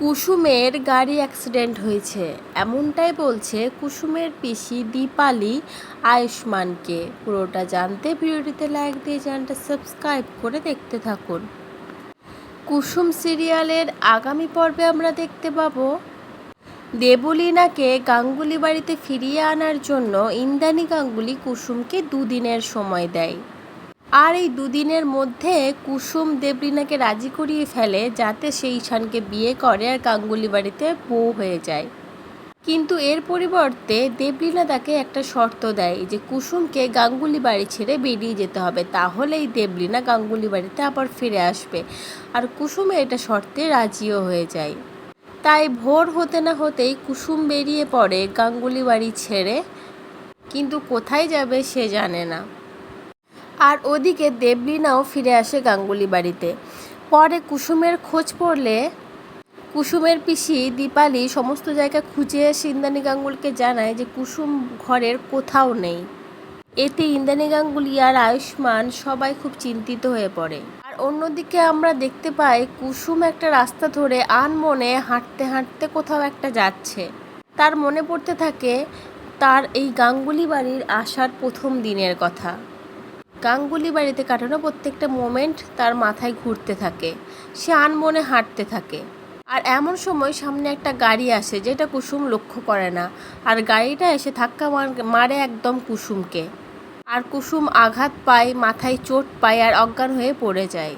কুসুমের গাড়ি অ্যাক্সিডেন্ট হয়েছে। এমনটাই বলছে কুসুমের পিসি দীপালি আয়ুষ্মানকে। পুরোটা জানতে ভিডিওটিতে লাইক দিয়ে চ্যানেলটা সাবস্ক্রাইব করে দেখতে থাকুন। কুসুম সিরিয়ালের আগামী পর্বে আমরা দেখতে পাবো দেবলীনাকে গাঙ্গুলি বাড়িতে ফিরিয়ে আনার জন্য ইন্দ্রাণী গাঙ্গুলি কুসুমকে দুদিনের সময় দেয়। আর এই দুদিনের মধ্যে কুসুম দেবলীনাকে রাজি করিয়ে ফেলে যাতে সে ঈশানকে বিয়ে করে আর গাঙ্গুলি বাড়িতে বউ হয়ে যায়। কিন্তু এর পরিবর্তে দেবলীনা তাকে একটা শর্ত দেয় যে কুসুমকে গাঙ্গুলি বাড়ি ছেড়ে বেরিয়ে যেতে হবে, তাহলেই দেবলীনা গাঙ্গুলি বাড়িতে আবার ফিরে আসবে। আর কুসুমে এটা শর্তে রাজিও হয়ে যায়। তাই ভোর হতে না হতেই কুসুম বেরিয়ে পড়ে গাঙ্গুলি বাড়ি ছেড়ে। কিন্তু কোথায় যাবে সে জানে না। আর ওদিকে দেবলীনাও ফিরে আসে গাঙ্গুলি বাড়িতে। পরে কুসুমের খোঁজ পড়লে কুসুমের পিসি দীপালি সমস্ত জায়গা খুঁজে ইন্দ্রাণী গাঙ্গুলিকে জানায় যে কুসুম ঘরের কোথাও নেই। এতে ইন্দ্রাণী গাঙ্গুলি আর আয়ুষ্মান সবাই খুব চিন্তিত হয়ে পড়ে। আর অন্যদিকে আমরা দেখতে পাই কুসুম একটা রাস্তা ধরে আনমনে হাঁটতে হাঁটতে কোথাও একটা যাচ্ছে। তার মনে পড়তে থাকে তার এই গাঙ্গুলি বাড়ির আসার প্রথম দিনের কথা। গাঙ্গুলি বাড়িতে কাটানো প্রত্যেকটা মোমেন্ট তার মাথায় ঘুরতে থাকে। সে আনমনে হাঁটতে থাকে। আর এমন সময় সামনে একটা গাড়ি আসে, যেটা কুসুম লক্ষ্য করে না। আর গাড়িটা এসে ধাক্কা মার- একদম কুসুমকে। আর কুসুম আঘাত পায়, মাথায় চোট পায় আর অজ্ঞান হয়ে পড়ে যায়।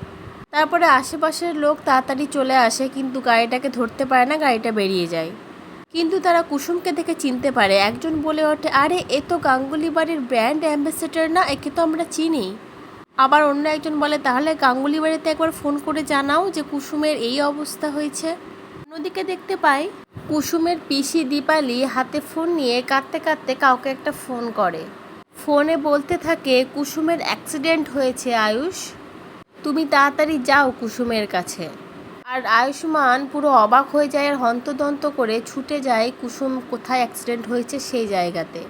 তারপরে আশেপাশের লোক তাড়াতাড়ি চলে আসে, কিন্তু গাড়িটাকে ধরতে পারে না, গাড়িটা বেরিয়ে যায়। কিন্তু তারা কুসুমকে দেখে চিনতে পারে। একজন বলে ওঠে, আরে, এ তো গাঙ্গুলি বাড়ির ব্র্যান্ড অ্যাম্বাসেডর না, একে তো আমরা চিনি। আবার অন্য একজন বলে, তাহলে গাঙ্গুলি বাড়িতে একবার ফোন করে জানাও যে কুসুমের এই অবস্থা হয়েছে। অন্যদিকে দেখতে পাই, কুসুমের পিসি দীপালি হাতে ফোন নিয়ে কাঁদতে কাঁদতে কাউকে একটা ফোন করে। ফোনে বলতে থাকে, কুসুমের অ্যাক্সিডেন্ট হয়েছে, আয়ুষ। তুমি তাড়াতাড়ি যাও কুসুমের কাছে। আর আয়ুষ্মান পুরো অবাক হয়ে যায় আর হন্তদন্ত করে ছুটে যায়, কুসুম কোথায় অ্যাক্সিডেন্ট হয়েছে সেই জায়গাতে।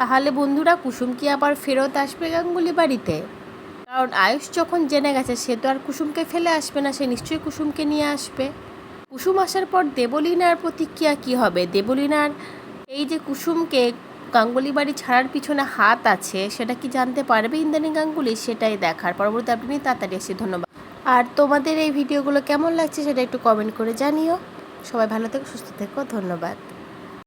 তাহলে বন্ধুরা, কুসুম কি আবার ফেরত আসবে গাঙ্গুলি বাড়িতে? কারণ আয়ুষ যখন জেনে গেছে, সে তো আর কুসুমকে ফেলে আসবে না, সে নিশ্চয়ই কুসুমকে নিয়ে আসবে। কুসুম আসার পর দেবলীনার প্রতিক্রিয়া কি হবে? দেবলীনার এই যে কুসুমকে গাঙ্গুলি বাড়ি ছাড়ার পিছনে হাত আছে, সেটা কি জানতে পারবে ইন্দ্রাণী গাঙ্গুলি? সেটাই দেখার। পরবর্তী আপনি তাড়াতাড়ি এসে ধন্যবাদ। আর তোমাদের এই ভিডিওগুলো কেমন লাগছে সেটা একটু কমেন্ট করে জানিও। সবাই ভালো থেকো, সুস্থ থেকো, ধন্যবাদ।